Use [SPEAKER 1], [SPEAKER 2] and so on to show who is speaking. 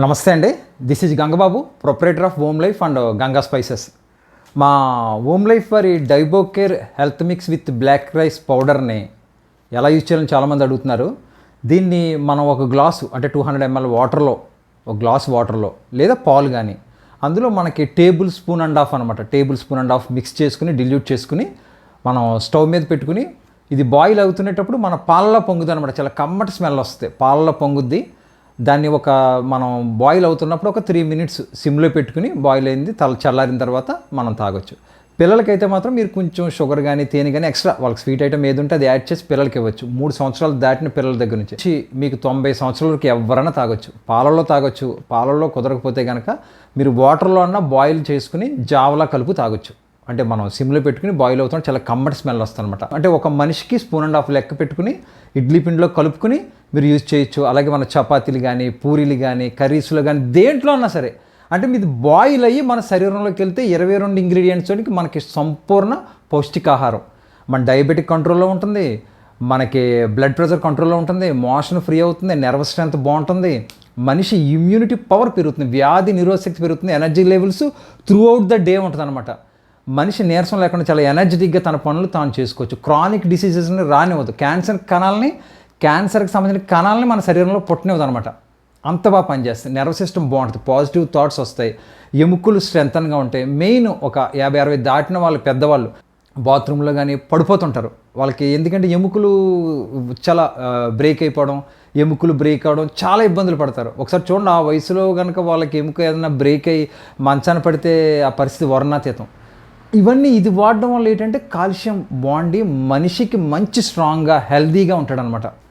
[SPEAKER 1] నమస్తే అండి. This is Gangababu proprietor of home life and Ganga spices మా home life వారి diabocare health mix with black rice పౌడర్ని ఎలా యూజ్ చేయాలని చాలామంది అడుగుతున్నారు. దీన్ని మనం ఒక గ్లాసు అంటే టూ హండ్రెడ్ ఎంఎల్ వాటర్లో ఒక గ్లాస్ వాటర్లో లేదా పాలు కానీ అందులో మనకి టేబుల్ స్పూన్ అండ్ హాఫ్ అనమాట table spoon and half mix చేసుకుని డిల్యూట్ చేసుకుని మనం స్టవ్ మీద పెట్టుకుని ఇది బాయిల్ అవుతునేటప్పుడు మన పాలలో పొంగుద్ది అనమాట చాలా కమ్మటి స్మెల్ వస్తుంది. పాలలో పొంగుద్ది. దాన్ని ఒక మనం బాయిల్ అవుతున్నప్పుడు ఒక త్రీ మినిట్స్ సిమ్లో పెట్టుకుని బాయిల్ అయింది తల చల్లారిన తర్వాత మనం తాగొచ్చు. పిల్లలకైతే మాత్రం మీరు కొంచెం షుగర్ కానీ తేనె కానీ ఎక్స్ట్రా వాళ్ళకి స్వీట్ ఐటమ్ ఏది ఉంటే అది యాడ్ చేసి పిల్లలకి ఇవ్వచ్చు. మూడు సంవత్సరాలు దాటిన పిల్లల దగ్గర నుంచి. మీకు తొంభై సంవత్సరాల వరకు ఎవరైనా తాగొచ్చు. పాలల్లో తాగొచ్చు. పాలల్లో కుదరకపోతే కనుక మీరు వాటర్లో అన్న బాయిల్ చేసుకుని జావలా కలుపు తాగొచ్చు. అంటే మనం సిమ్లో పెట్టుకుని బాయిల్ అవుతాం చాలా కమ్మటి స్మెల్ వస్తుంది అనమాట అంటే ఒక మనిషికి స్పూన్ అండ్ హాఫ్ లెక్క పెట్టుకుని ఇడ్లీ పిండిలో కలుపుకుని మీరు యూజ్ చేయొచ్చు. అలాగే మన చపాతీలు కానీ పూరీలు కానీ కర్రీస్లో కానీ దేంట్లో అన్నా సరే. అంటే మీది బాయిల్ అయ్యి మన శరీరంలోకి వెళ్తే ఇరవై రెండు ఇంగ్రీడియంట్స్ మనకి సంపూర్ణ పౌష్టికాహారం. మన డయాబెటిక్ కంట్రోల్లో ఉంటుంది. మనకి బ్లడ్ ప్రెషర్ కంట్రోల్లో ఉంటుంది. మోషన్ ఫ్రీ అవుతుంది. నర్వస్ స్ట్రెంత్ బాగుంటుంది. మనిషి ఇమ్యూనిటీ పవర్ పెరుగుతుంది. వ్యాధి నిరోధశక్తి పెరుగుతుంది. Energy levels throughout the day ఉంటుంది అనమాట మనిషి నీరసం లేకుండా చాలా ఎనర్జెటిక్గా తన పనులు తాను చేసుకోవచ్చు. క్రానిక్ డిసీజెస్ని రానివ్వదు. క్యాన్సర్ కణాలని క్యాన్సర్కి సంబంధించిన కణాలని మన శరీరంలో పుట్టనివ్వదు అనమాట అంత బాగా పనిచేస్తుంది. నర్వ్ సిస్టమ్ బాగుంటుంది. పాజిటివ్ థాట్స్ వస్తాయి. ఎముకలు స్ట్రెంతన్గా ఉంటాయి. మెయిన్ ఒక యాభై అరవై దాటిన వాళ్ళు పెద్దవాళ్ళు బాత్రూంలో కానీ పడిపోతుంటారు. వాళ్ళకి ఎందుకంటే ఎముకలు చాలా బ్రేక్ అయిపోవడం ఎముకలు బ్రేక్ అవడం చాలా ఇబ్బందులు పడతారు. ఒకసారి చూడండి ఆ వయసులో కనుక వాళ్ళకి ఎముక ఏదైనా బ్రేక్ అయ్యి మంచాన పడితే ఆ పరిస్థితి వర్ణాతీతం. ఇవన్నీ ఇది వాడడం వల్ల ఏంటంటే కాల్షియం బాండి మనిషికి మంచి స్ట్రాంగ్గా హెల్దీగా ఉంటాడనమాట